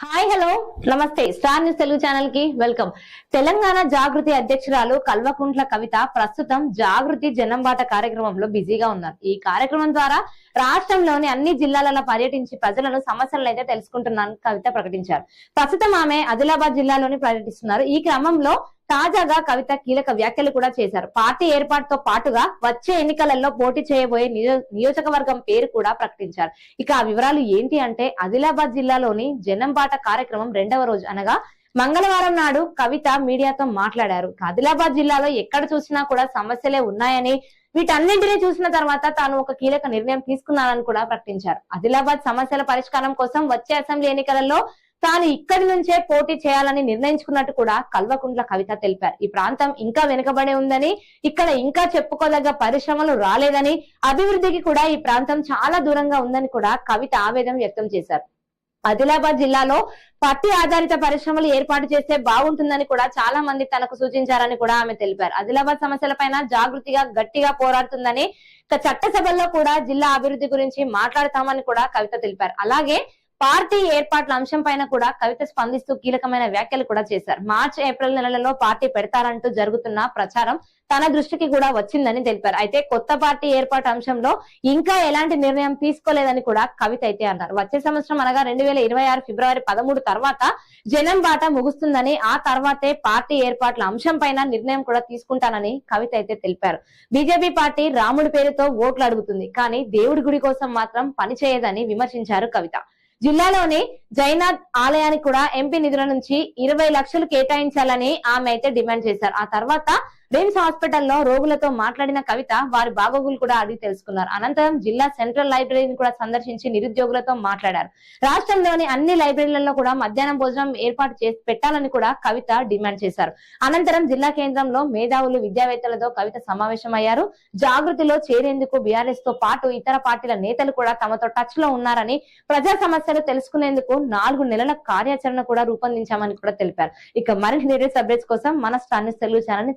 Hi hello. నమస్తే. Star News Telugu ఛానల్కి welcome. Telangana Jagruthi అధ్యక్షురాలు కల్వకుంట్ల కవిత ప్రస్తుతం జాగృతి జనంబాట కార్యక్రమంలో బిజీగా ఉన్నారు. ఈ కార్యక్రమం ద్వారా రాష్ట్రంలోని అన్ని జిల్లాలలో పర్యటించి ప్రజలను సమస్యలను అయితే తెలుసుకుంటున్నాను కవిత ప్రకటించారు. ప్రస్తుతం ఆమె ఆదిలాబాద్ జిల్లాలోని పర్యటిస్తున్నారు. ఈ క్రమంలో తాజాగా కవిత కీలక వ్యాఖ్యలు కూడా చేశారు. పార్టీ ఏర్పాటుతో పాటుగా వచ్చే ఎన్నికలలో పోటీ చేయబోయే నియోజకవర్గం పేరు కూడా ప్రకటించారు. ఇక ఆ వివరాలు ఏంటి అంటే ఆదిలాబాద్ జిల్లాలోని జనంబాట కార్యక్రమం రెండవ రోజు అనగా మంగళవారం నాడు కవిత మీడియాతో మాట్లాడారు. ఆదిలాబాద్ జిల్లాలో ఎక్కడ చూసినా కూడా సమస్యలే ఉన్నాయని వీటన్నింటినీ చూసిన తర్వాత తాను ఒక కీలక నిర్ణయం తీసుకున్నానని కూడా ప్రకటించారు. ఆదిలాబాద్ సమస్యల పరిష్కారం కోసం వచ్చే అసెంబ్లీ ఎన్నికలలో తాను ఇక్కడి నుంచే పోటీ చేయాలని నిర్ణయించుకున్నట్టు కూడా కల్వకుంట్ల కవిత తెలిపారు. ఈ ప్రాంతం ఇంకా వెనుకబడి ఉందని ఇక్కడ ఇంకా చెప్పుకోదగ్గ పరిశ్రమలు రాలేదని అభివృద్ధికి కూడా ఈ ప్రాంతం చాలా దూరంగా ఉందని కూడా కవిత ఆవేదన వ్యక్తం చేశారు. ఆదిలాబాద్ జిల్లాలో పత్తి ఆధారిత పరిశ్రమలు ఏర్పాటు చేస్తే బాగుంటుందని కూడా చాలా మంది తనకు సూచించారని కూడా ఆమె తెలిపారు. ఆదిలాబాద్ సమస్యలపైన జాగృతిగా గట్టిగా పోరాడుతుందని చట్టసభల్లో కూడా జిల్లా అభివృద్ధి గురించి మాట్లాడతామని కూడా కవిత తెలిపారు. అలాగే పార్టీ ఏర్పాట్ల అంశం పైన కూడా కవిత స్పందిస్తూ కీలకమైన వ్యాఖ్యలు కూడా చేశారు. మార్చి ఏప్రిల్ నెలలలో పార్టీ పెడతారంటూ జరుగుతున్న ప్రచారం తన దృష్టికి కూడా వచ్చిందని తెలిపారు. అయితే కొత్త పార్టీ ఏర్పాటు అంశంలో ఇంకా ఎలాంటి నిర్ణయం తీసుకోలేదని కూడా కవిత అయితే అన్నారు. వచ్చే సంవత్సరం అనగా రెండు వేల ఇరవై ఆరు ఫిబ్రవరి పదమూడు తర్వాత జనం బాట ముగుస్తుందని ఆ తర్వాతే పార్టీ ఏర్పాట్ల అంశం పైన నిర్ణయం కూడా తీసుకుంటానని కవిత అయితే తెలిపారు. బీజేపీ పార్టీ రాముడి పేరుతో ఓట్లు అడుగుతుంది కానీ దేవుడి గుడి కోసం మాత్రం పనిచేయదని విమర్శించారు కవిత. జిల్లాలోని జైనాథ్ ఆలయానికి కూడా ఎంపీ నిధుల నుంచి ఇరవై లక్షలు కేటాయించాలని ఆమె అయితే డిమాండ్ చేశారు. ఆ తర్వాత రిమ్స్ హాస్పిటల్లో రోగులతో మాట్లాడిన కవిత వారి బాగోగులు కూడా అడిగి తెలుసుకున్నారు. అనంతరం జిల్లా సెంట్రల్ లైబ్రరీని కూడా సందర్శించి నిరుద్యోగులతో మాట్లాడారు. రాష్ట్రంలోని అన్ని లైబ్రరీలలో కూడా మధ్యాహ్నం భోజనం ఏర్పాటు చేసి పెట్టాలని కూడా కవిత డిమాండ్ చేశారు. అనంతరం జిల్లా కేంద్రంలో మేధావులు విద్యావేత్తలతో కవిత సమావేశమయ్యారు. జాగృతిలో చేరేందుకు బీఆర్ఎస్తో పాటు ఇతర పార్టీల నేతలు కూడా తమతో టచ్లో ఉన్నారని ప్రజా సమస్యలు తెలుసుకునేందుకు నాలుగు నెలల కార్యాచరణ కూడా రూపొందించామని కూడా తెలిపారు. ఇక మరిన్ని లేటెస్ట్ అప్డేట్స్ కోసం మన స్టార్ తెలుగు ఛానల్ని